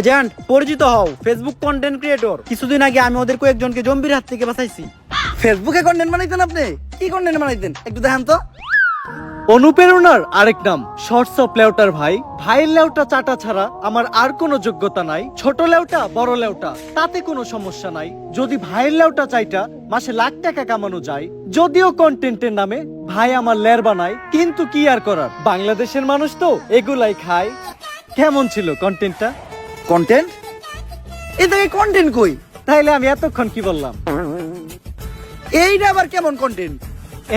Agent, পরিচিত হও। Facebook content creator কিছুদিন আগে আমি ওদের কয়েকজনকে জম্বির হাত থেকে বাঁচাইছি। ফেসবুকে কন্টেন্ট বানাইতেন আপনি? কি কন্টেন্ট বানাইতেন? একটু দেখান তো। অনুপ্রেরণার আরেক নাম শর্টস অফ লেউটার ভাই। ভাইয়ের লেউটা চাটা ছাড়া আমার আর কোনো যোগ্যতা নাই। ছোট লেউটা, বড় লেউটা, তাতে কোনো সমস্যা নাই। যদি ভাইয়ের লেউটা চাইটা, মাসে লাখ টাকা কামানো যায়। যদিও কন্টেন্টের নামে ভাই আমার লের বানায়, কিন্তু কি আর করার? বাংলাদেশের মানুষ তো এগুলাই খায়। কেমন ছিল কন্টেন্টটা কন্টেন্ট এই থেকে কন্টেন্ট কই? তাইলে আমি এতক্ষণ কি বললাম? এইটা আবার কেমন কন্টেন্ট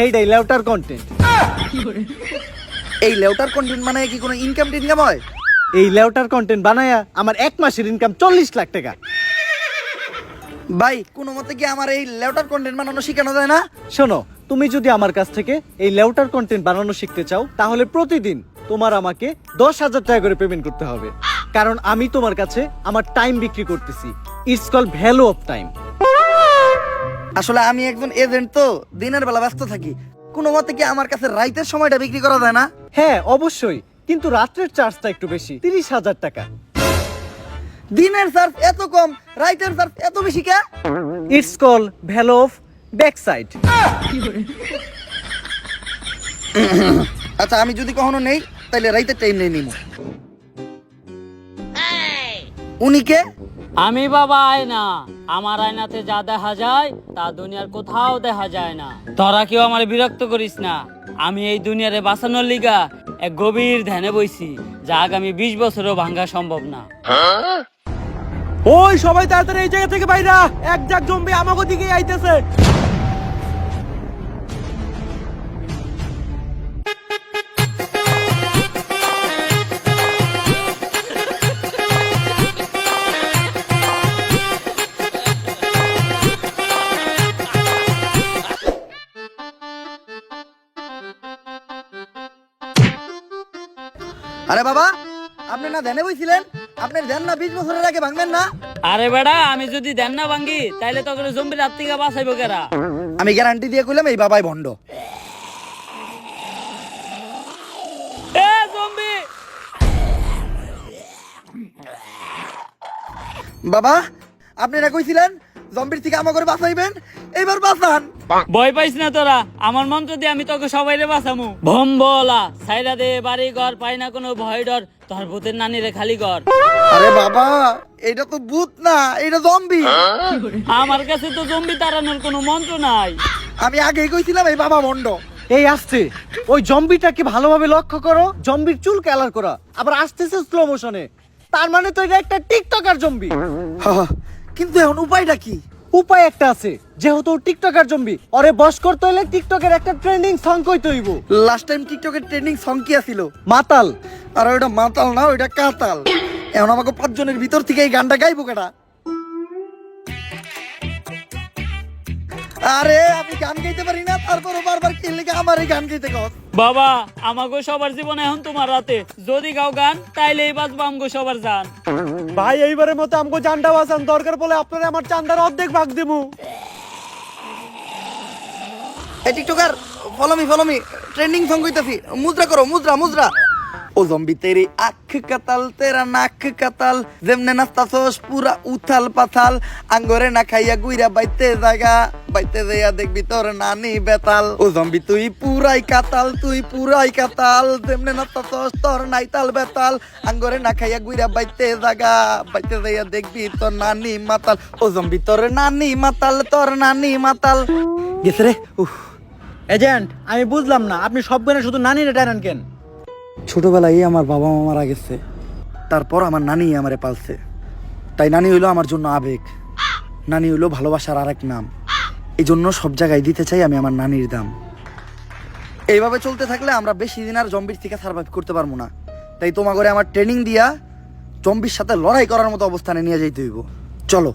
এইটাই লেউটার কন্টেন্ট এই লেউটার কন্টেন্ট মানে কি কোনো ইনকাম টিনকাম হয়? এই লেউটার কন্টেন্ট বানায়া আমার এক মাসের ইনকাম চল্লিশ লাখ টাকা। ভাই, কোনো মতে কি আমার এই লেউটার কন্টেন্ট বানানো শেখানো যায় না? শোনো, তুমি যদি আমার কাছ থেকে এই লেউটার কন্টেন্ট বানানো শিখতে চাও, তাহলে প্রতিদিন তোমার আমাকে দশ হাজার টাকা করে পেমেন্ট করতে হবে। কারণ আমি তোমার কাছে আমার টাইম বিক্রি করতেছি। It's call value of time আসলে আমি একজন এজেন্ট তো দিনের বেলা ব্যস্ত থাকি। কোনো মতে কি আমার কাছে রাইতের সময়টা বিক্রি করা যায় না? হ্যাঁ অবশ্যই। কিন্তু রাত্রের চার্জটা একটু বেশি তিরিশ হাজার টাকা। দিনের চার্জ এত কম রাইতের চার্জ এত বেশি কে? It's call value of back side আচ্ছা আমি যদি কখনো নেই তাহলে রাইতের টাইম নেই নিমু। উনি কে? আমি বাবা আয়না। আমার আয়নাতে যা দেখা যায় তা দুনিয়ার কোথাও দেখা যায় না। তোরা কেউ আমার বিরক্ত করিস না। আমি এই দুনিয়ারে বাঁচানোর লিগা এক গভীর ধ্যানে বইছি যা আগামী বিশ বছরও ভাঙ্গা সম্ভব না। ওই সবাই তাড়াতাড়ি এই জায়গা থেকে বাইরা। এক জাক জম্বি আমাকে দিকে আইতেছে। আরে বাবা আপনি না ধ্যানে বইছিলেন? আপনার ধ্যান না বিশ বছরের আগে ভাঙবেন না? আরে বেড়া আমি যদি ধ্যান না ভাঙ্গি তাইলে তখন জম্বির হাত থেকে বাঁচাইবো কেরা? আমি গ্যারান্টি দিয়ে কইলাম এই বাবাই ভণ্ড। এ জম্বি বাবা আপনি না কইছিলেন জম্বির থেকে আমাকে বাঁচাইবেন? এবার বাঁচান। ভয় পাইস না তোরা আমার মন্ত্র দিয়ে আমি তোকে সবাই রে বাঁচামু ভম্বলা সাইরা দে বাড়ি ঘর পাই না কোনো ভয় ডর তোর ভূতের নানি রে খালি ঘর। আরে বাবা এটা তো ভূত না এটা জম্বি আমার কাছে তো জম্বি তাড়ানোর কোনো মন্ত্র নাই। আমি আগেই কইছিলাম এই বাবা ভণ্ড এই আসছে। ওই জম্বিটাকে ভালোভাবে লক্ষ্য করো জম্বির চুল কালার করা। আবার আসতেছে স্লো মোশনে তার মানে তো এটা একটা টিকটকার জম্বি হা, হা। কিন্তু এখন উপায়টা কি? উপায় একটা আছে যেহেতু টিকটকার জম্বি। ওরে বস করতে হলে টিকটকের একটা ট্রেন্ডিং সং কই হইব লাস্ট টাইম টিকটকের ট্রেন্ডিং সং কি আছিল? মাতাল। আর ওইটা মাতাল না ওইটা কাতাল। এখন আমাকে পাঁচজনের ভিতর থেকে এই গানটা গাইবো কেটা আরে গান গাইতে পারি না তারপরও বারবার কি লেগে আমার গান গাইতে কস বাবা আমাগো সবার জীবন এখন তোমার রাতে। যদি গাও গান তাইলে এই বাজবো আমগো সবার জান। ভাই এইবারের মতো আমগো জানটা বাঁচান দরকার বলে আপনারা আমার চান্দার অর্ধেক ভাগ দেবো এই TikToker follow me follow me trending song কইতাছি। মুদ্রা করো মুদ্রা মুদ্রা। ও জম্বি তেরি আখ কাতাল, তেরা নাক কাতাল, যেমনে নাস্তাছস পুরা উথাল পাথাল, আঙ্গরে না খাইয়া গুইরা বাইতে জায়গা বাইতে যাইয়া দেখবি তোর নানি বেতাল। ও জম্বি তুই পুরাই কাতাল, তুই পুরাই কাতাল, যেমনে নাস্তাছস তোর নাইতাল বেতাল, আঙ্গরে না খাইয়া গুইরা বাইতে জায়গা বাইতে যাইয়া দেখবি তোর নানি মাতাল। ও জম্বি তোর নানি মাতাল, তোর নানি মাতাল। গেছে রে, উফ। এজেন্ট আমি বুঝলাম না, আপনি সব শুধু নানিরে টানেন কেন? ছোটবেলায় আমার বাবা মা মারা গেছে। তারপর আমার নানি আমারে পালছে। তাই নানি হইল আমার জন্য আবেগ। নানি হইল ভালোবাসার আরেক নাম। এই জন্য সব জায়গায় দিতে চাই আমি আমার নানির দাম। এইভাবে চলতে থাকলে আমরা বেশি দিন আর জম্বির থেকে সার্ভাইভ করতে পারব না। তাই তোমার ঘরে আমার ট্রেনিং দিয়া জম্বির সাথে লড়াই করার মতো অবস্থানে নিয়ে যাইতে হইব। চলো।